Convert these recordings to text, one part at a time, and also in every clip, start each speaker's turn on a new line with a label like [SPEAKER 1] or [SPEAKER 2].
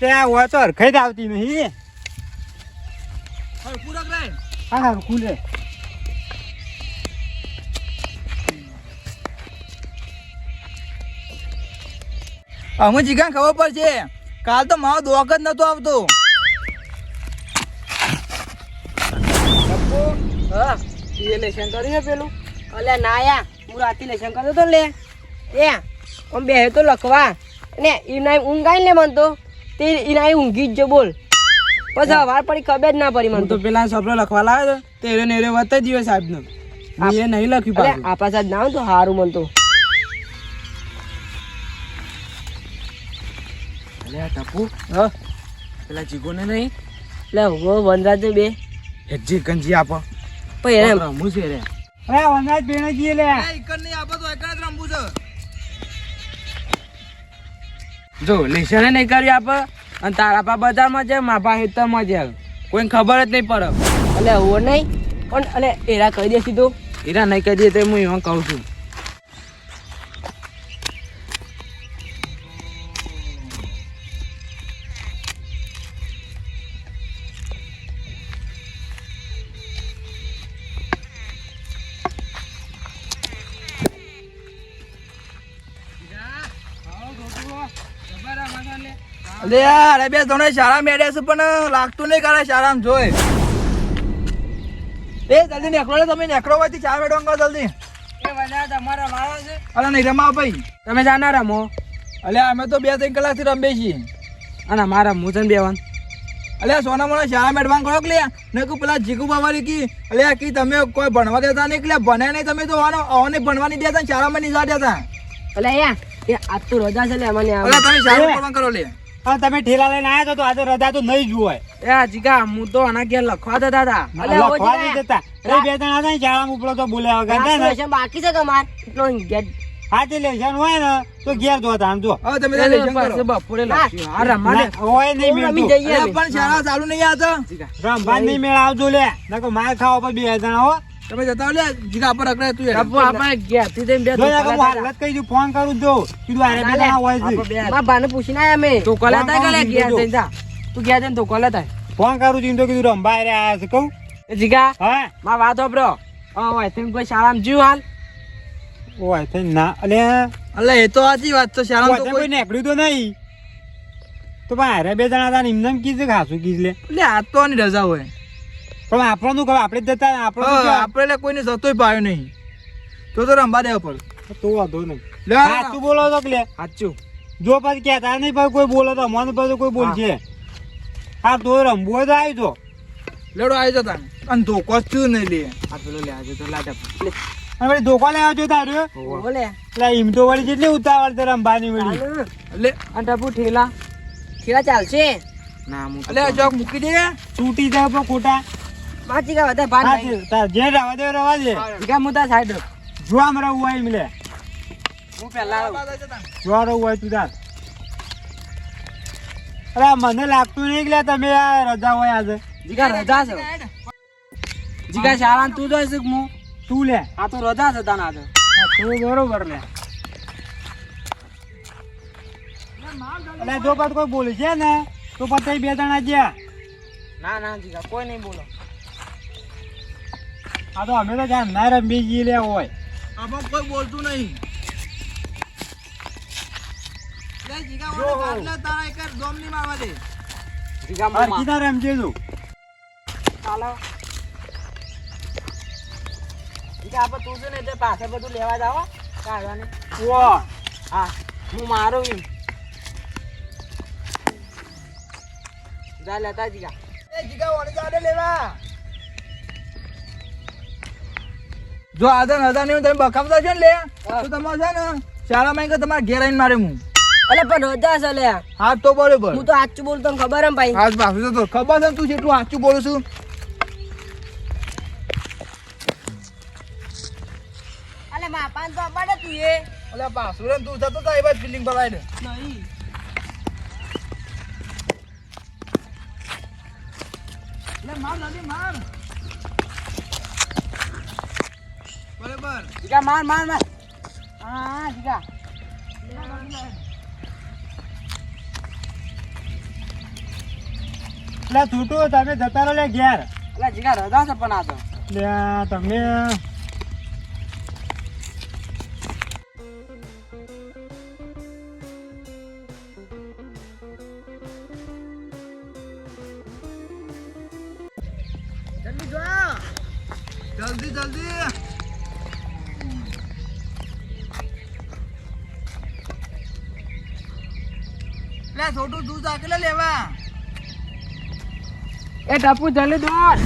[SPEAKER 1] તે હોય તો હરખાઈ જ આવતી નહીં હા. હા ખુલે.
[SPEAKER 2] અમે જીગા ખબર પડશે કાલ તો મારો દોક જ નતો આવતો.
[SPEAKER 3] હા એ લેશન કર્યું પેલું? અલે ના યા હું રાતે લેશન કરતો તો લે. એ આમ બે તો લખવા. ને એના ઊંઘ આવી લે મન તો. તે એના ઊંઘી જ બોલ. પછી વાર પડી ખબર જ ના પડી મને તો
[SPEAKER 4] પેલા સપનો લખવા લાવ્યો તો તે એને એને વત જ સાહેબ નો એ નહીં લખ્યું
[SPEAKER 3] અલે
[SPEAKER 4] પાછું.
[SPEAKER 3] આપણા સાથે ના તો સારું મન તો.
[SPEAKER 4] અલે ટપુ.
[SPEAKER 3] હ.
[SPEAKER 4] પેલા જીગોને નહીં?
[SPEAKER 3] લે હું વનરાજ બે.
[SPEAKER 4] હેજી ગંજી આપો.
[SPEAKER 3] પણ એને
[SPEAKER 4] રમવું છે રે.
[SPEAKER 1] અરે વનરાજ જઈએ લે.
[SPEAKER 2] એકર નહીં આપો તો એકર જ રમવું છે.
[SPEAKER 4] જો લેશને નહીં કરી આપ? અને તારા પા બજારમાં છે માપા હેતરમાં છે કોઈને ખબર જ નહીં પડે.
[SPEAKER 3] અને હું નહીં? પણ અને એરા કહી દે સીધું.
[SPEAKER 4] એરા નહીં કરી દે તો હું એમાં કહું છું.
[SPEAKER 2] અલે યાર અરે બે ત્રણે શાળા મેળ્યા છે પણ લાગતું નહીં કરે શાળામાં જોઈ એ જલ્દી નેકળો તમે નેકળો હોય ચા મેળવો અંગો જલ્દી.
[SPEAKER 4] તમારા છે.
[SPEAKER 2] અરે નહીં રમા ભાઈ.
[SPEAKER 4] તમે જાના રમો.
[SPEAKER 2] અલે અમે તો બે ત્રણ કલાકથી રમીએ છીએ.
[SPEAKER 4] અને મારા મોજન બેવાન.
[SPEAKER 2] અલે સોના મોના શાળા મેળવા કરો કે લે ને કહું પેલા જીગુ બાવાની કી? અલે કી તમે કોઈ ભણવા દેતા નહીં એટલે ભણે નહીં તમે તો આનો આને ભણવા નહીં દેતા શાળામાં નહીં જવા દેતા
[SPEAKER 3] અલે યા એ આજ તો રજા છે લે મને
[SPEAKER 2] અલે તમે શાળા મેળવા કરો લે.
[SPEAKER 1] હા તમે ઠેલા લઈને આવ્યા તો આજે રજા તો નહીં જોવાય
[SPEAKER 4] એ જીગા હું તો આના ઘેર લખવા જતા હતા.
[SPEAKER 1] લખવા નહીં દેતા એ બે જણા હતા ને શાળામાં ઉપડો તો બોલ્યા વગર. ને
[SPEAKER 3] બાકી છે તમાર. એટલો ગેટ
[SPEAKER 1] હાથે લેશન હોય ને તો ઘેર જોતા આમ જો.
[SPEAKER 2] હવે તમે લેશન કરો.
[SPEAKER 4] બપોરે લખ્યું હા રમવા
[SPEAKER 1] હોય નહીં
[SPEAKER 3] રમી
[SPEAKER 1] મેળતું.
[SPEAKER 2] પણ શાળા ચાલુ નહીં આવતો
[SPEAKER 4] જીગા.
[SPEAKER 1] રમવા નહીં મેળ આવજો લે. નકો માર ખાવા પર બે જણા હો.
[SPEAKER 2] તમે જતા લે જીગા પર અકડે તું યાર.
[SPEAKER 4] ટપુ આપણે ઘેરથી જઈને બે
[SPEAKER 1] જો હું હાલત કહી જો ફોન કરું જો. કીધું આરે બે
[SPEAKER 3] ના
[SPEAKER 1] હોય છે.
[SPEAKER 4] બે.
[SPEAKER 3] મારા ભાને પૂછીને આયા અમે
[SPEAKER 4] તો કોલે તા
[SPEAKER 1] કોણ
[SPEAKER 4] કે
[SPEAKER 1] કોણ
[SPEAKER 4] ઘેર જઈને જા. તું ઘેર જઈને તો કોલે તા
[SPEAKER 1] ફોન કરું જીન તો કીધું રંબા રે આયા છે કહું.
[SPEAKER 4] એ જીગા
[SPEAKER 1] હા.
[SPEAKER 4] માં વાત વાપરો હા હોય તેમ કોઈ શાળામાં જીવ હાલ?
[SPEAKER 1] ઓય તે ના અલે
[SPEAKER 2] અલે એ તો સાચી વાત તો શાળામાં તો
[SPEAKER 1] કોઈ નેકડ્યું તો નહીં. તો પણ હારે બે જણા હતા ને એમને એમ કીધું ખાસું કીધું લે.
[SPEAKER 2] લે આ તો આની રજા હોય.
[SPEAKER 1] પણ આપણનું ખબર આપણે જતા આપણું તો?
[SPEAKER 2] આપણે લે કોઈને જતોય પાયો નહીં. તો તો રંબા દેવો પડે.
[SPEAKER 1] તો વાંધો નહીં.
[SPEAKER 2] લે
[SPEAKER 1] સાચું બોલો તો લે
[SPEAKER 4] સાચું.
[SPEAKER 1] જો પછી કહેતા નહીં ભાઈ કોઈ બોલો તો મને પછી કોઈ બોલશે. હા તો રમવું હોય તો આવી જો.
[SPEAKER 2] લેડો આવી જતા. અને ધોકો જ થયું નહીં લે.
[SPEAKER 4] આ પેલો લે આજે તો લાટા
[SPEAKER 1] અને વળી ધોકો લેવા જો તાર્યો
[SPEAKER 3] બોલે.
[SPEAKER 1] એટલે એમ તો વળી જેટલી ઉતાવળ તે રમવાની વળી?
[SPEAKER 2] એટલે
[SPEAKER 4] અને ટપુ ઠેલા.
[SPEAKER 3] ઠેલા ચાલશે?
[SPEAKER 4] ના મૂકી તો
[SPEAKER 2] એટલે આ મૂકી દે.
[SPEAKER 1] તૂટી જાય પણ ખોટા.
[SPEAKER 3] માચી કા વધારે ભાન નહીં.
[SPEAKER 1] તાર જે રવા દે. રવા દે
[SPEAKER 4] જીગા હું સાઈડ પહેલા
[SPEAKER 1] રહું હોય તું તાર. અરે મને લાગતું નહીં કે લે તમે આ રજા હોય આજે.
[SPEAKER 4] જીગા રજા છે. જીગા શાળા તું જોઈ શક હું?
[SPEAKER 1] તું લે.
[SPEAKER 4] આ તો રજા છે તાના આજે
[SPEAKER 1] તું તો બરોબર લે. એટલે જો પાછું કોઈ બોલે છે ને તો પછી બે જણા ગયા
[SPEAKER 4] ના ના જીગા કોઈ નહીં બોલો.
[SPEAKER 1] આ તો અમે તો જ્યાં ના રમી ગઈ લે હોય.
[SPEAKER 2] આમાં કોઈ બોલતું નહીં. લે જીગા
[SPEAKER 1] રમજે તું.
[SPEAKER 4] ચાલો. આપણે તું છે ને તે પાસે બધું લેવા જાવ કાઢવાને.
[SPEAKER 1] ઓ
[SPEAKER 4] હા હું મારું એમ જા લેતા જીગા.
[SPEAKER 2] એ જીગા વાળી જાડે લેવા. જો આધાર આધાર નહીં તમે બખાવતા છો ને લે. તો તમારે છે ને શાળામાં કે તમારે ઘેર આવીને મારે હું
[SPEAKER 3] અલે પણ રજા છે લે.
[SPEAKER 2] હા તો બરોબર.
[SPEAKER 3] હું તો સાચું બોલું તને ખબર એમ ભાઈ.
[SPEAKER 2] હાથ પાછું તો ખબર છે તું જેટલું સાચું બોલું છું.
[SPEAKER 3] અલે માપાન તો અમારે તું એ.
[SPEAKER 2] અલે પાછું રે ને તું જતો તો એ બાદ ફિલિંગ ભરાય ને
[SPEAKER 3] નહીં.
[SPEAKER 2] એટલે માર માર.
[SPEAKER 4] જીગા માર માર માર હા જીગા
[SPEAKER 1] એટલે છૂટું તમે જતા રહો લે ઘેર.
[SPEAKER 4] એટલે જીગા રજા છે પણ આ તો.
[SPEAKER 1] લે તમે.
[SPEAKER 2] જલ્દી જલ્દી. લે છોટું દૂધ આકેલે લેવા.
[SPEAKER 4] એ ટપુ જલ્દી દોડ.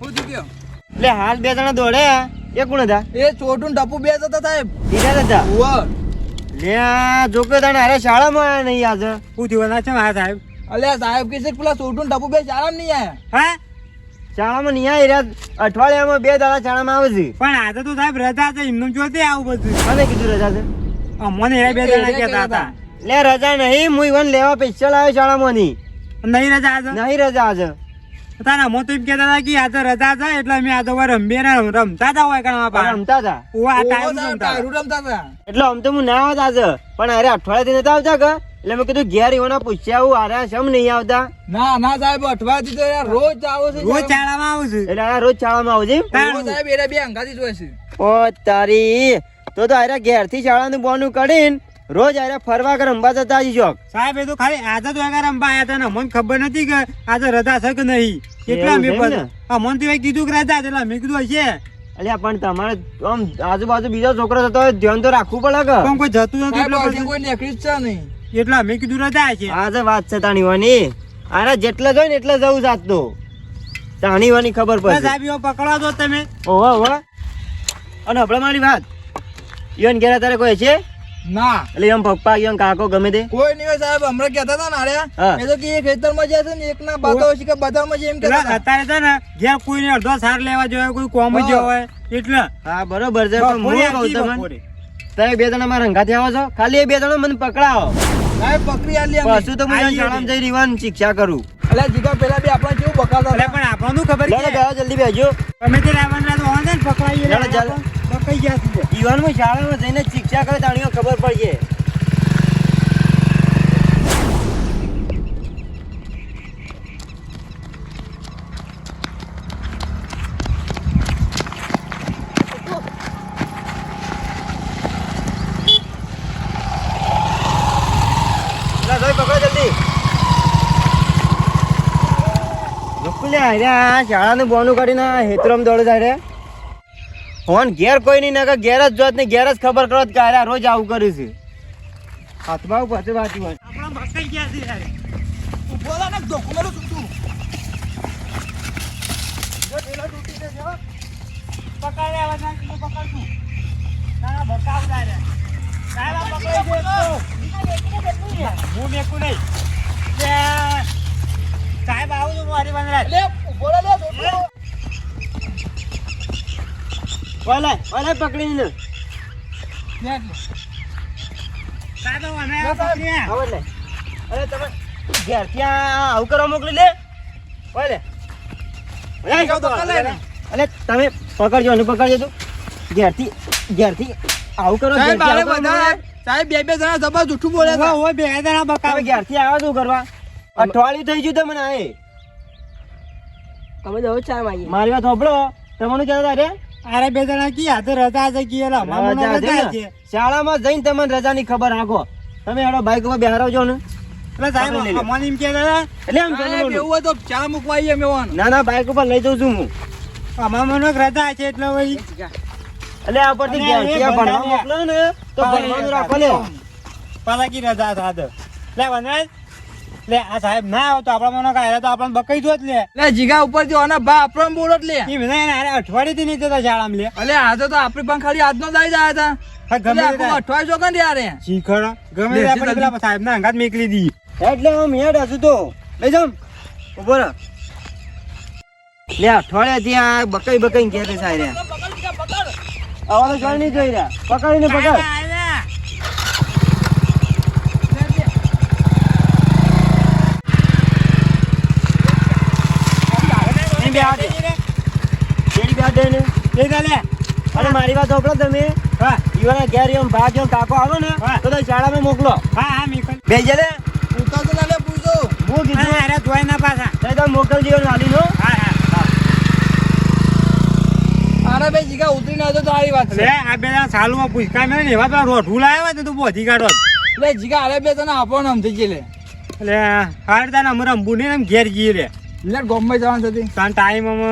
[SPEAKER 2] હું જીગ્યો
[SPEAKER 3] એટલે હાલ બે જણા દોડે એ કોણ હતા?
[SPEAKER 2] એ છોટું ટપુ બે જતા સાહેબ.
[SPEAKER 3] દીધા હતા? લે આ જોકે તને અરે શાળામાં આયા નહીં આજે
[SPEAKER 1] થયું ના છે મારા સાહેબ?
[SPEAKER 2] અલ્યા સાહેબ કે છે કે પેલા ને ટપુ બે શાળામાં નહીં આયા?
[SPEAKER 1] હા?
[SPEAKER 3] શાળામાં નહીં આવ્યા અઠવાડિયામાં બે દાડા શાળામાં આવે છે.
[SPEAKER 1] પણ આજે તો સાહેબ રજા છે એમનું જોતે આવું બધું.
[SPEAKER 3] મને કીધું રજા છે?
[SPEAKER 1] અમને એ બે જણા કહેતા હતા.
[SPEAKER 3] લે રજા નહીં હું ઈવન લેવા સ્પેશિયલ આવ્યો શાળામાં
[SPEAKER 1] નહીં. રજા આજે
[SPEAKER 3] નહીં રજા આજે
[SPEAKER 1] તારા મો તો એમ કહેતા હતા કે આજે રજા છે એટલે અમે આજે વાર રમબે ને રમતા હતા હોય કણવા
[SPEAKER 3] પણ રમતા હતા
[SPEAKER 1] ઓ આ ટાઈમ રમતા
[SPEAKER 2] રમતા હતા
[SPEAKER 3] એટલે આમ તો હું ના આવત આજે પણ અરે અઠવાડિયાથી નતા આવતા કે? એટલે મેં કીધું ઘેર ઈવોના પૂછ્યા હું અરે શમ નહીં આવતા?
[SPEAKER 2] ના ના સાહેબ અઠવાડિયાથી તો યાર રોજ આવો છે
[SPEAKER 1] રોજ શાળામાં આવું છું.
[SPEAKER 3] એટલે આ રોજ ચાળામાં આવું?
[SPEAKER 2] રોજ સાહેબ એરા બે અંગાથી જ છે.
[SPEAKER 3] ઓ તારી તો તો અરે ઘેરથી ચાળાનું બોનું કાઢીને રોજ અરે ફરવા કે રમવા જતા હજી જોક
[SPEAKER 1] સાહેબ એ તો ખાલી આજે તો એકા રમવા આયા હતા ને. મને ખબર નથી કે આજે રજા છે કે નહીં. એટલા મેં હા મને તો કીધું કે રજા એટલે મેં કીધું હશે.
[SPEAKER 3] અલ્યા પણ તમારે આમ આજુબાજુ બીજો છોકરો થતો હોય ધ્યાન તો રાખવું પડે કે?
[SPEAKER 1] પણ કોઈ જતું નથી એટલે પછી-
[SPEAKER 2] કોઈ નીકળી જ છે નહીં.
[SPEAKER 1] એટલા મેં કીધું રજા છે.
[SPEAKER 3] આજે વાત છે તાણીવાની અરે જેટલે જોઈ ને એટલે જવું જાતતો તાણીવાની ખબર પડે
[SPEAKER 1] સાહેબ એવો પકડવા દો તમે.
[SPEAKER 3] ઓહો ઓહો અને હમણાં મારી વાત. ઈવન ઘેરા તારે કોઈ છે?
[SPEAKER 2] ના.
[SPEAKER 3] એટલે એમ પપ્પા ઈવન કાકો ગમે તે?
[SPEAKER 2] કોઈ નહીં હોય સાહેબ હમણાં કહેતા હતા ને આર્યા એ તો કે ખેતરમાં જાય છે ને એક બાતા હોય છે કે બધામાં છે એમ કહેતા
[SPEAKER 1] અત્યારે છે ને ઘેર કોઈને અડધો સાર લેવા જોઈએ કોઈ કોમ જ હોય. એટલે
[SPEAKER 3] હા બરોબર છે પણ હું કહું તમને તમે બે જણા મારા હંગાથી આવો છો? ખાલી એ બે જણા મને પકડાવો.
[SPEAKER 2] સાહેબ પકડી આલી.
[SPEAKER 3] પાછું તો હું શાળામાં જઈ રીવાન શિક્ષા કરું.
[SPEAKER 2] એટલે જીગા પેલા બે આપણે કેવું
[SPEAKER 1] એટલે પણ આપણને ખબર
[SPEAKER 3] જલ્દી બેજો
[SPEAKER 1] તમે તે રહેવાનું રહેતું હોય ને પકડાઈએ
[SPEAKER 3] ચાલો, ચાલો.
[SPEAKER 1] ગયા છે?
[SPEAKER 3] યુવાનમાં શાળામાં જઈને શિક્ષા કરે તાણીઓ ખબર પડશે. શાળાનું બોનું કાઢીને હેતરમ દોડે જાય ફોન ઘેર કોઈ નહીં નાખે ઘેર જ જોત ને ઘેર જ ખબર કરો કે આર્યા રોજ આવું કર્યું છે હાથમાં આવું પાછું વાંચી હોય
[SPEAKER 1] આપણા પકડાઈ ગયા છે યાર.
[SPEAKER 2] ઊભો રહો ને ધોકો તું તું.
[SPEAKER 1] જો ઢીલો તૂટી જશે હો. પકડાઈ લેવા ના તો પકડશું. ના, ના, બકાવ જાય રે. સાહેબ, આ પકડાઈ તો. હું મેકું નહીં. સાહેબ આવું છું મારી બંધ
[SPEAKER 2] લે લે.
[SPEAKER 3] ઓલે પકડીને. આવો લે. અરે તમે ઘેરથી આ આવું કરવા મોકલી લે ઓલે તમે પકડજો પકડજો તું. ઘેરથી ઘેરથી આવું કરો
[SPEAKER 2] સાહેબ બે બે જણા જબા જૂઠું બોલે
[SPEAKER 1] હોય બે જણા બકાવ
[SPEAKER 3] ઘેરથી આવો શું કરવા? અઠવાડિયું થઈ ગયું તમને આ એ. તમે દો ચા મારી વાત સાંભળો. તમારું કહેતા હતા રે
[SPEAKER 1] અરે બે જણા કી હાથે રજા છે કી એલા
[SPEAKER 3] રજા છે?
[SPEAKER 1] છે.
[SPEAKER 3] શાળામાં જઈને તમને રજાની ખબર રાખો તમે હેડો બાઈક ઉપર બેહારવજો ને?
[SPEAKER 1] એટલે સાહેબ એમ
[SPEAKER 3] એટલે.
[SPEAKER 2] એવું તો મૂકવા આવીએ અમે વાન.
[SPEAKER 3] ના ના બાઈક ઉપર લઈ જઉં છું હું.
[SPEAKER 1] અમારે મને રજા છે એટલે ભાઈ
[SPEAKER 3] એટલે આ પરથી આ ભણવા મોકલો ને તો ભણવાનું રાખો લે
[SPEAKER 1] પાછા કી રજા થાત લે વનરાજ લે આ સાહેબ ના આવતો તો આપણા મને કાંઈ તો આપણને બકાઈ જો જ લે.
[SPEAKER 2] લે જીગા ઉપર જો અને બા આપણને બોલો જ લે.
[SPEAKER 1] એ મને અરે અઠવાડિયેથી નહીં જતા શાળામાં લે.
[SPEAKER 2] અલે આજે તો આપણી પણ ખાલી આજનો દાઈ
[SPEAKER 1] જાય
[SPEAKER 2] હતા
[SPEAKER 1] ગમે
[SPEAKER 2] અઠવાડિયે અઠવાડિયું ચોકન યાર
[SPEAKER 1] શીખર ગમે આપણે પેલા સાહેબ ના અંગાત મેકલી દી.
[SPEAKER 3] એટલે હું મેડ હશું તો. લઈ જાઉં. ઊભો લે અઠવાડિયાથી આ બકાઈ બકાઈ કે સાહેબ હવે તો જોઈ નહીં જોઈ રહ્યા. પકડીને પકડ
[SPEAKER 1] બે હાથ
[SPEAKER 3] શેરી બેઠ દે ને
[SPEAKER 1] એ તો
[SPEAKER 3] અને મારી વાત સાંભળો તમે.
[SPEAKER 1] હા.
[SPEAKER 3] ઈવાના ઘેર એમ ભાગ એમ કાકો આવે ને. તો તો શાળામાં મોકલો.
[SPEAKER 1] હા હા મીકલ
[SPEAKER 3] બે જલે
[SPEAKER 2] પૂછતો તો ના લે પૂછો.
[SPEAKER 3] હું કીધું.
[SPEAKER 1] અરે અરે ધોઈ ના પાછા.
[SPEAKER 3] તો તમે મોકલજો વાલી નો
[SPEAKER 1] હા હા.
[SPEAKER 2] અરે બે જીગા ઉતરી ના તો તારી વાત
[SPEAKER 1] લે
[SPEAKER 2] છે
[SPEAKER 1] આ બે સાલુમાં પૂછતા મેં એવા તો રોઠું લાવ્યા હોય તો તું બોધી કાઢો.
[SPEAKER 2] લે જીગા અરે બે તને આપો ને સમજી ગઈ લે
[SPEAKER 1] એટલે હાર તાને અમે અંબુ ને એમ ઘેર જઈએ રે
[SPEAKER 2] લે ગોમ્બે જવાનું થતી
[SPEAKER 1] તાન ટાઈમ અમે